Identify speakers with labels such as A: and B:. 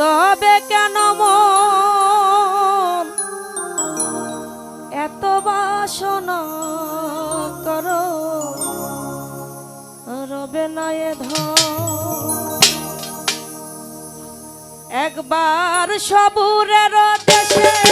A: তবে কেন মন? এত বাসনা করো রবে না এ একবার সবুরের দেশে